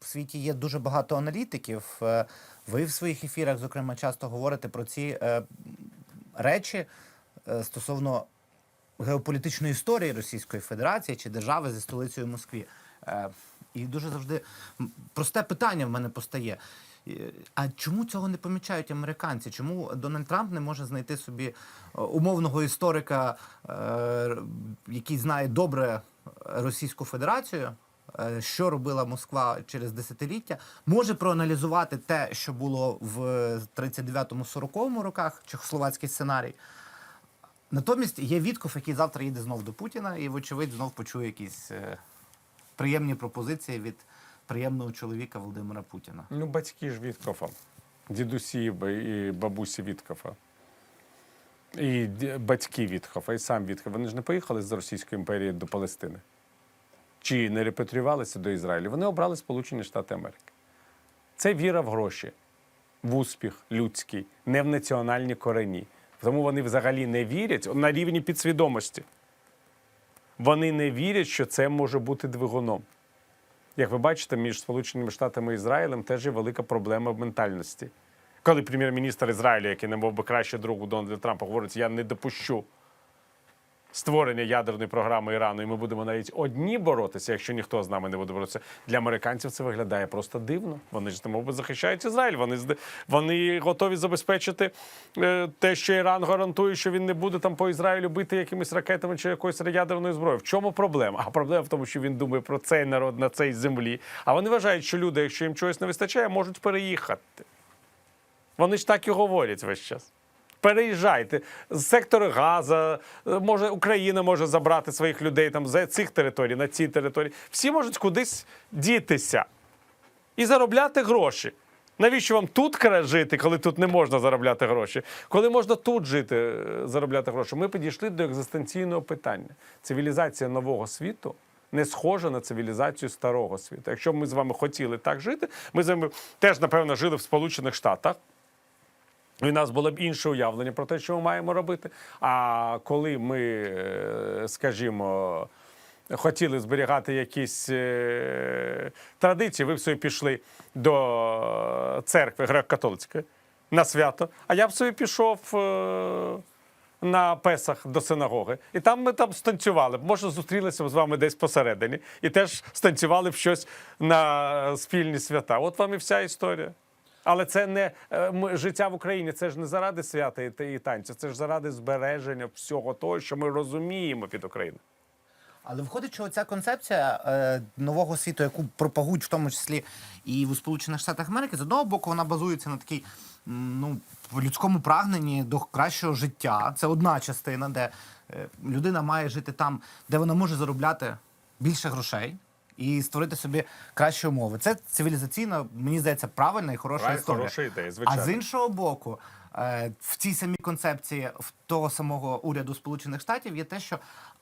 в світі є дуже багато аналітиків. Е, Ви в своїх ефірах, зокрема, часто говорите про ці е, речі е, стосовно геополітичної історії Російської Федерації чи держави зі столицею Москві. І дуже завжди просте питання в мене постає. А чому цього не помічають американці? Чому Дональд Трамп не може знайти собі умовного історика, який знає добре Російську Федерацію, що робила Москва через десятиліття, може проаналізувати те, що було в 39-40 роках, чехословацький сценарій. Натомість є Вітков, який завтра їде знов до Путіна, і, вочевидь, знов почує якісь е, приємні пропозиції від приємного чоловіка Володимира Путіна. Ну, батьки ж Віткофа, дідусі і бабусі Віткофа. І батьки Віткофа, і сам Віткоф. Вони ж не поїхали з Російської імперії до Палестини. Чи не репатріювалися до Ізраїлю. Вони обрали Сполучені Штати Америки. Це віра в гроші, в успіх людський, не в національні корені. Тому вони взагалі не вірять на рівні підсвідомості. Вони не вірять, що це може бути двигуном. Як ви бачите, між Сполученими Штатами і Ізраїлем теж є велика проблема в ментальності. Коли прем'єр-міністр Ізраїля, який не був би краще друг у Дональда Трампа, говорить, я не допущу створення ядерної програми Ірану, і ми будемо навіть одні боротися, якщо ніхто з нами не буде боротися. Для американців це виглядає просто дивно. Вони ж мов би захищають Ізраїль. Вони вони готові забезпечити е, те, що Іран гарантує, що він не буде там по Ізраїлю бити якимись ракетами чи якоюсь ядерною зброєю. В чому проблема? А проблема в тому, що він думає про цей народ на цій землі. А вони вважають, що люди, якщо їм чогось не вистачає, можуть переїхати. Вони ж так і говорять весь час. Переїжджайте з сектору Газа, е, може Україна може забрати своїх людей там з цих територій на ці території. Всі можуть кудись дітися і заробляти гроші. Навіщо вам тут жити, коли тут не можна заробляти гроші? Коли можна тут жити, е, заробляти гроші? Ми підійшли до екзистенційного питання. Цивілізація нового світу не схожа на цивілізацію старого світу. Якщо б ми з вами хотіли так жити, ми з вами теж, напевно, жили в Сполучених Штатах. І у нас було б інше уявлення про те, що ми маємо робити. А коли ми, е, скажімо, хотіли зберігати якісь е, традиції, ви собі пішли до церкви греко-католицької на свято, а я б собі пішов. е, На Песах до синагоги, і там ми там станцювали. Може, зустрілися б з вами десь посередині, і теж станцювали б щось на спільні свята. От вам і вся історія. Але це не е, життя в Україні, це ж не заради свята і, та- і танцю, це ж заради збереження всього того, що ми розуміємо від України. Але виходить, що ця концепція е, нового світу, яку пропагують в тому числі і в Сполучених Штатах Америки, з одного боку, вона базується на такій ну, людському прагненні до кращого життя. Це одна частина, де е, людина має жити там, де вона може заробляти більше грошей. І створити собі кращі умови. Це цивілізаційно, мені здається, правильна і хороша Правильно, історія. хороша ідея, а з іншого боку, в цій самій концепції в того самого уряду Сполучених Штатів є те, що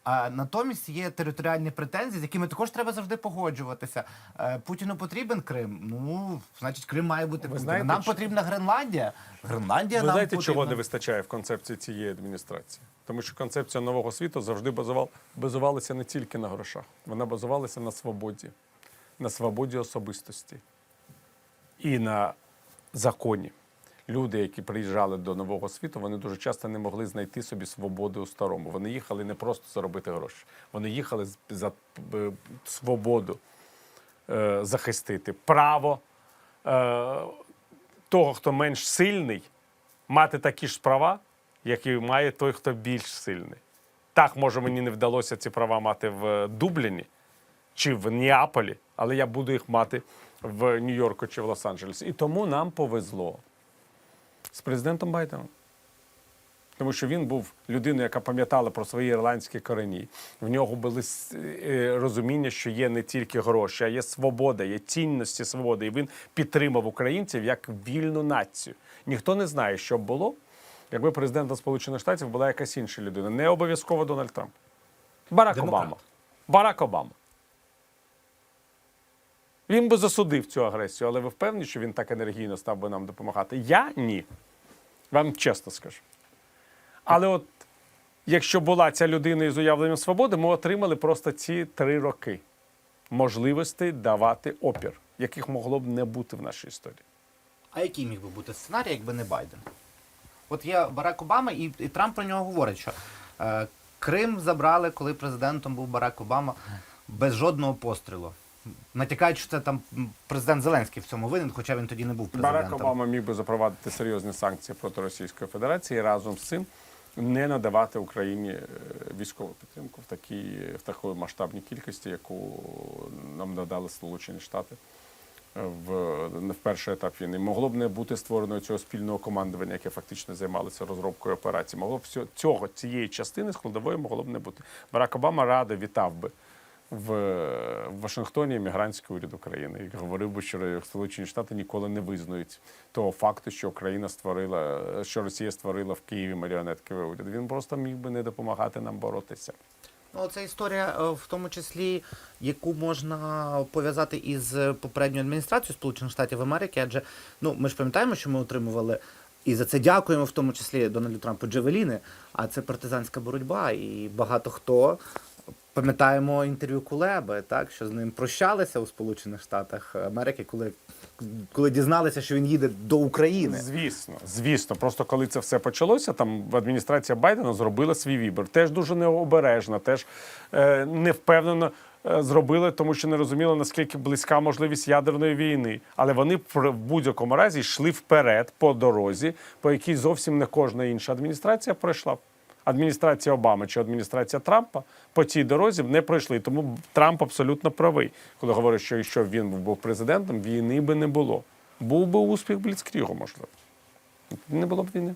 е, натомість є територіальні претензії, з якими також треба завжди погоджуватися. Е, Путіну потрібен Крим. Ну, значить, Крим має бути Путіна. знаєте, Нам що- потрібна Гренландія. Гренландія Ви нам знаєте, потрібна. чого не вистачає в концепції цієї адміністрації? Тому що концепція нового світу завжди базувал, базувалася не тільки на грошах, вона базувалася на свободі, на свободі особистості і на законі. Люди, які приїжджали до нового світу, вони дуже часто не могли знайти собі свободи у старому. Вони їхали не просто заробити гроші, вони їхали за е, свободу е, захистити, право е, того, хто менш сильний, мати такі ж права, які має той, хто більш сильний. Так, може, мені не вдалося ці права мати в Дубліні чи в Неаполі, але я буду їх мати в Нью-Йорку чи в Лос-Анджелесі. І тому нам повезло з президентом Байденом. Тому що він був людиною, яка пам'ятала про свої ірландські корені. В нього були е, розуміння, що є не тільки гроші, а є свобода, є цінності свободи. І він підтримав українців як вільну націю. Ніхто не знає, що б було, якби президентом Сполучених Штатів була якась інша людина. Не обов'язково Дональд Трамп. Барак Демократ. Обама. Барак Обама. Він би засудив цю агресію, але ви впевнені, що він так енергійно став би нам допомагати? Я ні. Вам чесно скажу. Але от якщо була ця людина із уявленням свободи, ми отримали просто ці три роки можливості давати опір. яких могло б не бути в нашій історії. А який міг би бути сценарій, якби не Байден? От є Барак Обама, і, і Трамп про нього говорить, що е, Крим забрали, коли президентом був Барак Обама, без жодного пострілу. Натякають, що це там президент Зеленський в цьому винен, хоча він тоді не був президентом. Барак Обама міг би запровадити серйозні санкції проти Російської Федерації і разом з цим не надавати Україні е, військову підтримку в такій в такої масштабній кількості, яку нам надали Сполучені Штати е, в, в перший етап війни. Могло б не бути створено цього спільного командування, яке фактично займалося розробкою операції. Могло б цього цієї частини складової могло б не бути. Барак Обама радо вітав би в Вашингтоні іммігрантський уряд України і говорив би, що Сполучені Штати ніколи не визнають того факту, що Україна створила, що Росія створила в Києві маріонетковий уряд. Він просто міг би не допомагати нам боротися. Ну, це історія, е, в тому числі, яку можна пов'язати із попередньою адміністрацією Сполучених Штатів Америки, адже ну ми ж пам'ятаємо, що ми отримували. І за це дякуємо, в тому числі Дональду Трампу Джевеліни. А це партизанська боротьба. І багато хто пам'ятаємо інтерв'ю Кулеби, так що з ним прощалися у Сполучених Штатах Америки, коли, коли дізналися, що він їде до України. Звісно, звісно. Просто коли це все почалося, там адміністрація Байдена зробила свій вибір. Теж дуже необережно, теж е, невпевнено е, зробили, тому що не розуміли, наскільки близька можливість ядерної війни. Але вони в будь-якому разі йшли вперед по дорозі, по якій зовсім не кожна інша адміністрація пройшла. Адміністрація Обами чи адміністрація Трампа по цій дорозі не пройшли. Тому Трамп абсолютно правий, коли говорить, що якщо він був президентом, війни би не було. Був би успіх Бліцкрігу, можливо. Не було б війни.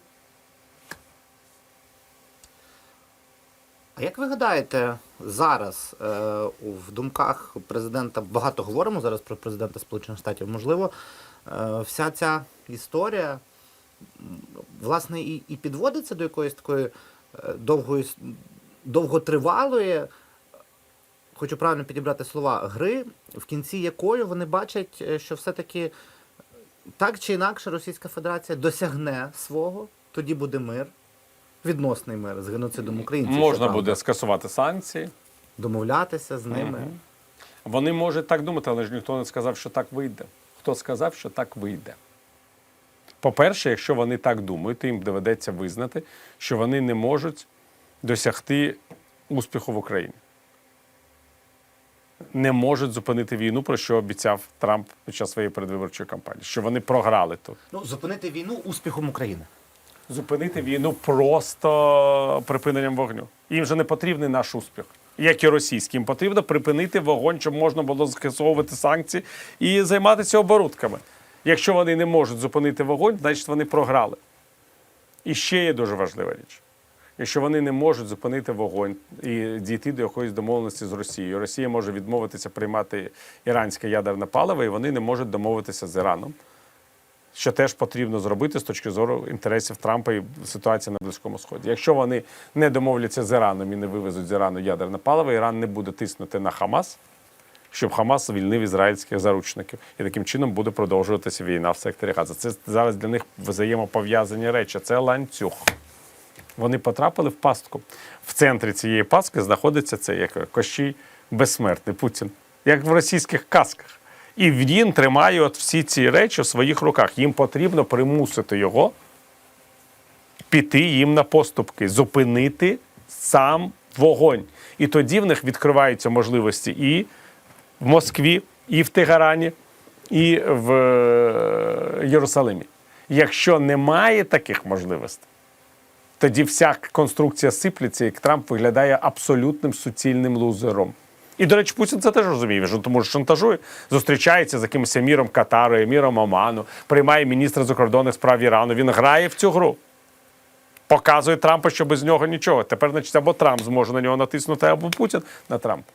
А як ви гадаєте, зараз е, в думках президента багато говоримо зараз про президента Сполучених Штатів? Можливо, е, вся ця історія власне і, і підводиться до якоїсь такої довгої, довготривалої, хочу правильно підібрати слова, гри, в кінці якої вони бачать, е, що все-таки так чи інакше Російська Федерація досягне свого, тоді буде мир. Відносний мир з геноцидом українців. Можна буде скасувати санкції. домовлятися з ними. Мгм. Вони можуть так думати, але ж ніхто не сказав, що так вийде. Хто сказав, що так вийде? По-перше, якщо вони так думають, то їм доведеться визнати, що вони не можуть досягти успіху в Україні. Не можуть зупинити війну, про що обіцяв Трамп під час своєї передвиборчої кампанії, що вони програли тут. Ну, зупинити війну успіхом України. зупинити війну просто припиненням вогню. Їм же не потрібний наш успіх, як і російським. Їм потрібно припинити вогонь, щоб можна було скасовувати санкції і займатися оборудками. Якщо вони не можуть зупинити вогонь, значить вони програли. І ще є дуже важлива річ. Якщо вони не можуть зупинити вогонь і дійти до якоїсь домовленості з Росією, Росія може відмовитися приймати іранське ядерне паливо, і вони не можуть домовитися з Іраном що теж потрібно зробити з точки зору інтересів Трампа і ситуації на Близькому Сході. Якщо вони не домовляться з Іраном і не вивезуть з Ірану ядерне паливо, Іран не буде тиснути на Хамас, щоб Хамас звільнив ізраїльських заручників. І таким чином буде продовжуватися війна в секторі Газа. Це зараз для них взаємопов'язані речі. Це ланцюг. Вони потрапили в пастку. В центрі цієї пастки знаходиться це як Кощій безсмертний Путін, як в російських казках. І він тримає от всі ці речі в своїх руках. Їм потрібно примусити його піти їм на поступки, зупинити сам вогонь. І тоді в них відкриваються можливості і в Москві, і в Тегерані, і в е, Єрусалимі. Якщо немає таких можливостей, тоді вся конструкція сиплеться, і Трамп виглядає абсолютним суцільним лузером. І, до речі, Путін це теж розуміє, він тому що шантажує, зустрічається з якимось еміром Катару, еміром Оману, приймає міністра закордонних справ Ірану. Він грає в цю гру. Показує Трампу, що без нього нічого. Тепер, значить, або Трамп зможе на нього натиснути, або Путін на Трампа.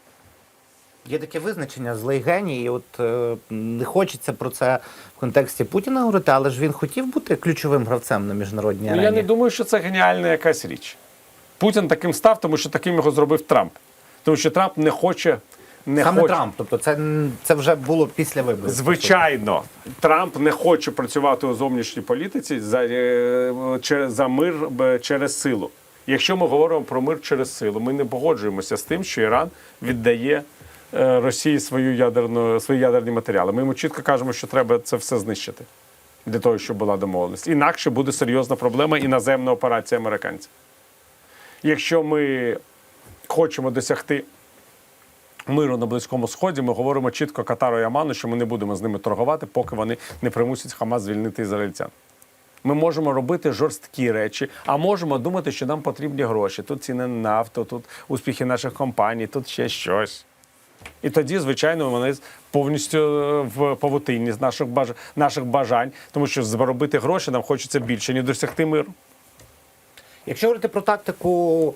Є таке визначення злий геній, і от е, не хочеться про це в контексті Путіна говорити, але ж він хотів бути ключовим гравцем на міжнародній Ну, арені. я не думаю, що це геніальна якась річ. Путін таким став, тому що таким його зробив Трамп. Тому що Трамп не хоче. Не Саме хоче. Трамп, тобто це, це вже було після виборів. Звичайно, Трамп не хоче працювати у зовнішній політиці за, е, через, за мир через силу. Якщо ми говоримо про мир через силу, ми не погоджуємося з тим, що Іран віддає Росії свою ядерну, свої ядерні матеріали. Ми йому чітко кажемо, що треба це все знищити для того, щоб була домовленість. Інакше буде серйозна проблема іноземна операція американців. Якщо ми хочемо досягти миру на Близькому Сході, ми говоримо чітко Катару і Аману, що ми не будемо з ними торгувати, поки вони не примусять Хамас звільнити ізраїльтян. Ми можемо робити жорсткі речі, а можемо думати, що нам потрібні гроші. Тут ціни на нафту, тут успіхи наших компаній, тут ще щось. І тоді, звичайно, вони повністю е, в павутині з наших, баж... наших бажань, тому що заробити гроші нам хочеться більше, ніж досягти миру. Якщо говорити про тактику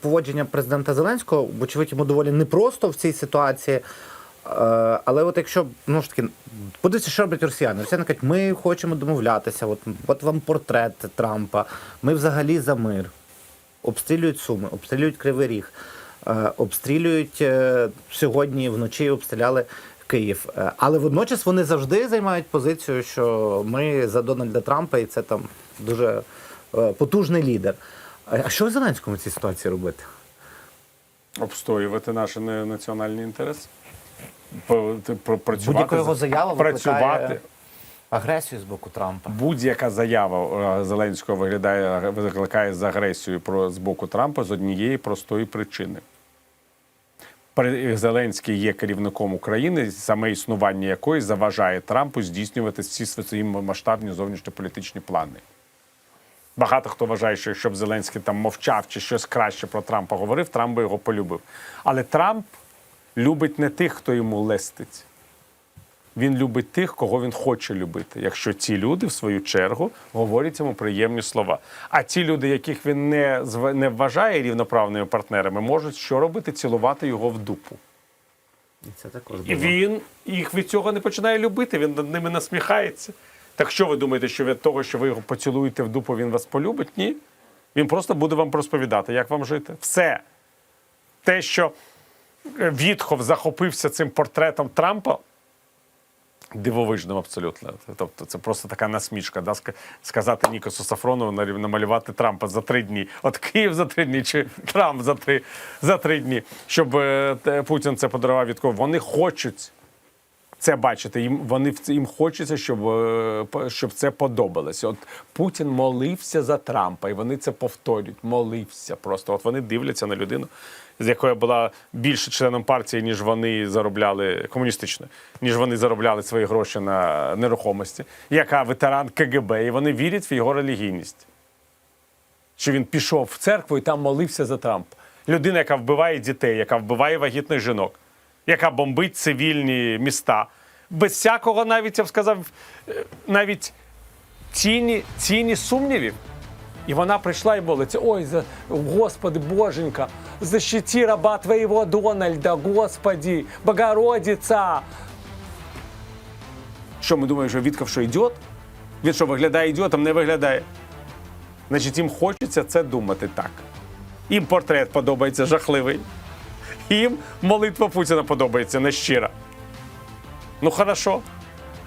поводження президента Зеленського, вочевидь, йому доволі непросто в цій ситуації. Е, Але от якщо ну ж таки подивіться, що роблять росіяни. Росіяни кажуть, ми хочемо домовлятися. От, от вам портрет Трампа. Ми взагалі за мир. Обстрілюють Суми, обстрілюють Кривий Ріг, обстрілюють е, сьогодні вночі обстріляли Київ. Е, Але водночас вони завжди займають позицію, що ми за Дональда Трампа, і це там дуже е, потужний лідер. А що Зеленському в цій ситуації робити? Обстоювати наші національні інтереси. Будь-яка його заява працювати. агресію з боку Трампа. Будь-яка заява е, Зеленського виглядає викликає з агресією з боку Трампа з однієї простої причини. Зеленський є керівником України, саме існування якої заважає Трампу здійснювати всі свої масштабні зовнішньополітичні плани. Багато хто вважає, що якщо б Зеленський там мовчав чи щось краще про Трампа говорив, Трамп би його полюбив. Але Трамп любить не тих, хто йому лестить. Він любить тих, кого він хоче любити. Якщо ці люди, в свою чергу, говорять йому приємні слова. А ті люди, яких він не, не вважає рівноправними партнерами, можуть що робити? Цілувати його в дупу. І це також І було. він їх від цього не починає любити, він над ними насміхається. Так що ви думаєте, що від того, що ви його поцілуєте в дупу, він вас полюбить? Ні. Він просто буде вам розповідати, як вам жити. Все. Те, що е, Вітхов захопився цим портретом Трампа, дивовижним абсолютно. Тобто це просто така насмішка. Да? Сказати Нікосу Сафронову намалювати Трампа за три дні. От Київ за три дні, чи Трамп за три, за три дні, щоб е, Путін це подарував від кого. Вони хочуть це бачити. Їм вони в їм хочеться, щоб, е, щоб це подобалося. От Путін молився за Трампа, і вони це повторюють. Молився просто. От вони дивляться на людину, з якою була більше членом партії, ніж вони заробляли комуністично, ніж вони заробляли свої гроші на нерухомості, яка ветеран КГБ, і вони вірять в його релігійність. Що він пішов в церкву і там молився за Трампа. Людина, яка вбиває дітей, яка вбиває вагітних жінок, яка бомбить цивільні міста. Без всякого навіть я б сказав, е, навіть тіні, тіні сумнівів. І вона прийшла і молиться: Ой, за Господи, Боженька, защити раба Твоего Дональда, Господи, Богородиця. Що ми думаємо, що Вітков що ідіот? Він що виглядає ідіотом, не виглядає. Значить, їм хочеться це думати так. Їм портрет подобається жахливий. Їм молитва Путіна подобається нещира. Ну, хорошо.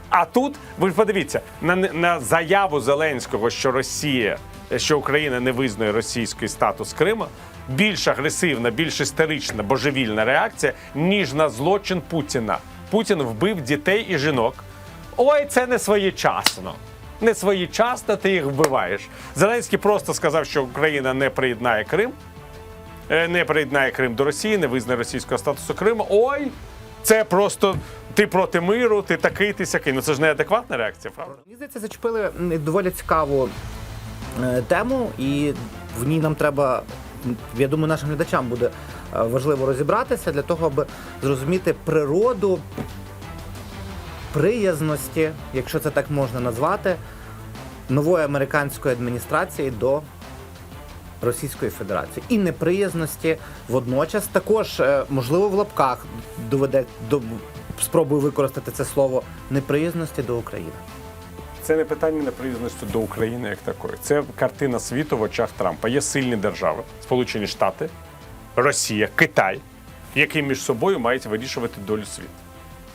А тут, ви ж подивіться, на, на заяву Зеленського, що Росія, що Україна не визнає російський статус Крима, більш агресивна, більш істерична, божевільна реакція, ніж на злочин Путіна. Путін вбив дітей і жінок. Ой, це не своєчасно. Не своєчасно ти їх вбиваєш. Зеленський просто сказав, що Україна не приєднає Крим, не приєднає Крим до Росії, не визнає російського статусу Криму. Ой, це просто ти проти миру, ти такий, ти сякий. Ну це ж неадекватна реакція, правда? Мені здається, зачепили доволі цікаву е, тему, і в ній нам треба, я думаю, нашим глядачам буде е, важливо розібратися для того, аби зрозуміти природу приязності, якщо це так можна назвати, нової американської адміністрації до Російської Федерації і неприязності водночас також, е, можливо, в лапках доведе до спробую використати це слово неприязності до України. Це не питання неприязності до України як такої. Це картина світу в очах Трампа. Є сильні держави, Сполучені Штати, Росія, Китай, які між собою мають вирішувати долю світу.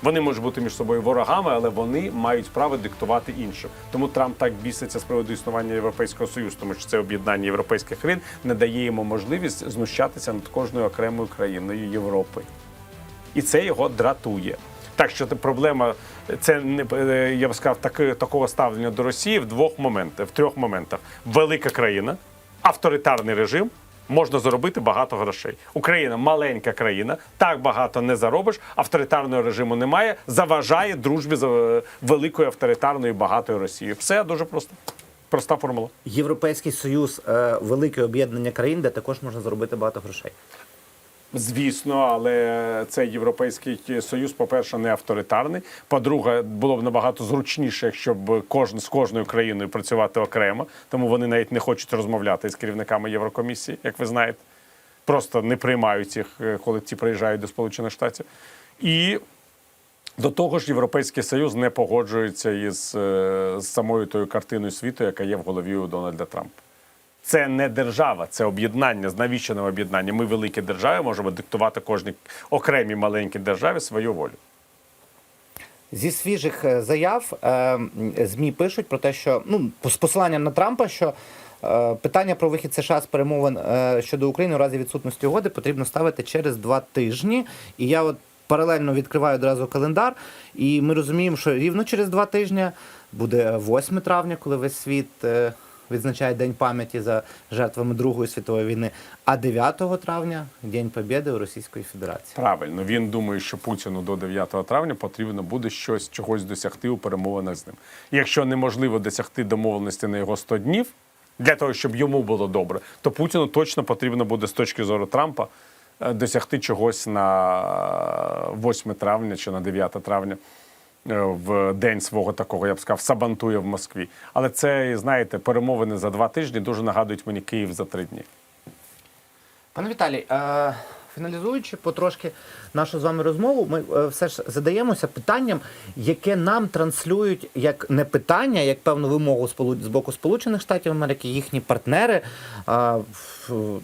Вони можуть бути між собою ворогами, але вони мають право диктувати іншим. Тому Трамп так біситься з приводу існування Європейського Союзу, тому що це об'єднання європейських країн не дає йому можливість знущатися над кожною окремою країною Європи. і це його дратує. Так що проблема, це не е, я б сказав, таки, такого ставлення до Росії в двох моментах, в трьох моментах: велика країна, авторитарний режим. Можна заробити багато грошей. Україна маленька країна, так багато не заробиш. Авторитарного режиму немає. Заважає дружбі з е, великою авторитарною багатою Росією. Все дуже просто. Проста формула. Європейський союз е, велике об'єднання країн, де також можна заробити багато грошей. Звісно, але цей європейський союз, по-перше, не авторитарний. По-друге, було б набагато зручніше, якщо б кожен з кожною країною працювати окремо. Тому вони навіть не хочуть розмовляти з керівниками Єврокомісії, як ви знаєте. Просто не приймають їх, е, коли ті приїжджають до Сполучених Штатів. І до того ж, Європейський Союз не погоджується із е, з самою тою картиною світу, яка є в голові у Дональда Трампа. Це не держава, це об'єднання, навіщене об'єднання. Ми великі держави можемо диктувати кожній окремій маленькій державі свою волю. Зі свіжих е, заяв е, ЗМІ пишуть про те, що ну з посиланням на Трампа, що е, питання про вихід США з перемовин щодо України у разі відсутності угоди потрібно ставити через два тижні. І я от паралельно відкриваю одразу календар, і ми розуміємо, що рівно через два тижні буде 8 травня, коли весь світ. Відзначає День пам'яті за жертвами Другої світової війни, а 9 травня День Побєди у Російської Федерації. Правильно, він думає, що Путіну до 9 травня потрібно буде щось чогось досягти у перемовинах з ним. Якщо неможливо досягти домовленості на його 100 днів для того, щоб йому було добре, то Путіну точно потрібно буде з точки зору Трампа е, досягти чогось на 8 травня чи на 9 травня. Е, В день свого такого, я б сказав, сабантує в Москві. Але це, знаєте, перемовини за два тижні дуже нагадують мені Київ за три дні. Пане Віталій, е, фіналізуючи потрошки нашу з вами розмову, ми е, все ж задаємося питанням, яке нам транслюють як не питання, як певну вимогу з боку Сполучених Штатів Америки, їхні партнери е,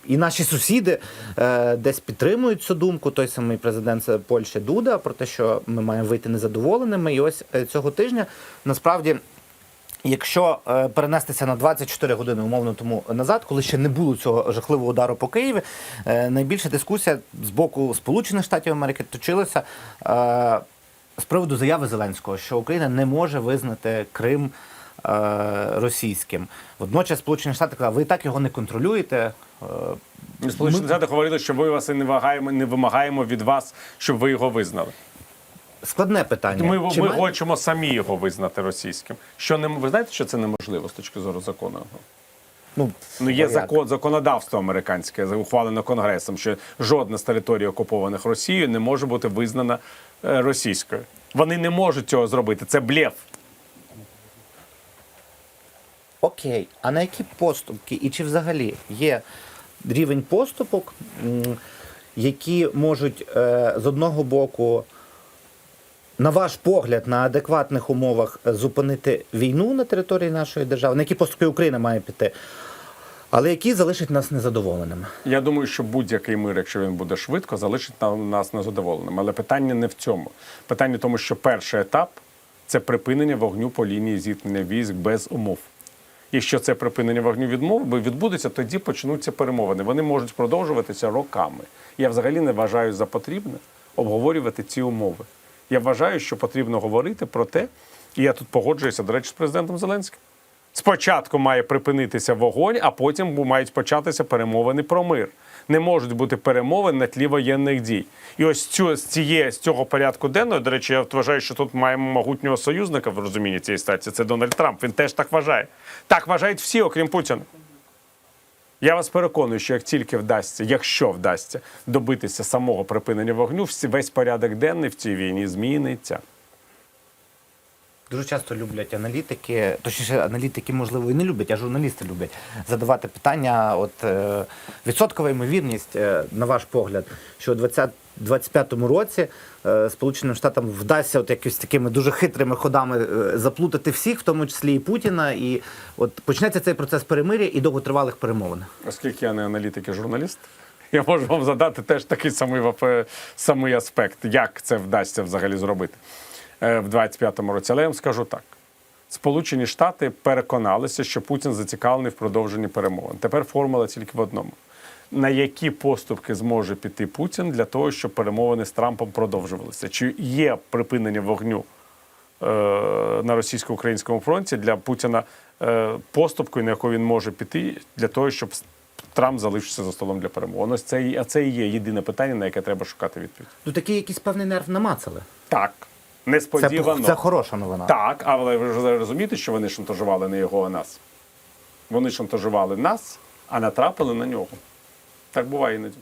і наші сусіди е, десь підтримують цю думку. Той самий президент Польщі Дуда про те, що ми маємо вийти незадоволеними. І ось е, цього тижня насправді. Якщо е, перенестися на 24 години умовно тому назад, коли ще не було цього жахливого удару по Києві, е, найбільша дискусія з боку Сполучених Штатів Америки точилася е, з приводу заяви Зеленського, що Україна не може визнати Крим російським. Водночас Сполучені Штати казали, ви і так його не контролюєте. Сполучені Штати говорили, що ми вас і не вагаємо, не вимагаємо від вас, щоб ви його визнали. Складне питання. Ми, Чи ми має- хочемо самі його визнати російським. Що не ви знаєте, що це неможливо з точки зору закону? ну, Ну є закон, законодавство американське, ухвалено конгресом, що жодна з територій окупованих Росією не може бути визнана е, російською. Вони не можуть цього зробити. Це блеф. Окей, а на які поступки і чи взагалі є рівень поступок, які можуть е, з одного боку, на ваш погляд, на адекватних умовах зупинити війну на території нашої держави, на які поступки Україна має піти, але які залишать нас незадоволеними? Я думаю, що будь-який мир, якщо він буде швидко, залишить на- нас незадоволеними. Але питання не в цьому. Питання в тому, що перший етап це припинення вогню по лінії зіткнення військ без умов. Якщо це припинення вогню відмов відбудеться, тоді почнуться перемовини. Вони можуть продовжуватися роками. Я взагалі не вважаю за потрібне обговорювати ці умови. Я вважаю, що потрібно говорити про те, і я тут погоджуюся, до речі, з президентом Зеленським. Спочатку має припинитися вогонь, а потім мають початися перемовини про мир. Не можуть бути перемовин на тлі воєнних дій. І ось цю з цієї з цього порядку денного, до речі, я вважаю, що тут маємо могутнього союзника в розумінні цієї стації. Це Дональд Трамп. Він теж так вважає. Так вважають всі, окрім Путіна. Я вас переконую, що як тільки вдасться, якщо вдасться добитися самого припинення вогню, весь порядок денний в цій війні зміниться. Дуже часто люблять аналітики, точніше, аналітики, можливо, і не люблять, а журналісти люблять задавати питання. От е, відсоткова ймовірність, е, на ваш погляд, що у 2025 році е, Сполученим Штатам вдасться от якось такими дуже хитрими ходами заплутати всіх, в тому числі і Путіна, і от почнеться цей процес перемир'я і довготривалих перемовин. Оскільки я не аналітик і журналіст, я можу вам задати теж такий самий, самий аспект, як це вдасться взагалі зробити в 25-му році. Але я вам скажу так: Сполучені Штати переконалися, що Путін зацікавлений в продовженні перемовин. Тепер формула тільки в одному. на які поступки зможе піти Путін для того, щоб перемовини з Трампом продовжувалися? Чи є припинення вогню е, на російсько-українському фронті для Путіна е, поступкою, на яку він може піти, для того, щоб Трамп залишився за столом для перемовин? Ось це, а це і є єдине питання, на яке треба шукати відповідь. Ну такий якийсь певний нерв намацали. Так, Це, несподівано. це хороша новина. Так, але ви ж розумієте, що вони шантажували не його, а нас. Вони шантажували нас, а натрапили на нього. Так буває іноді.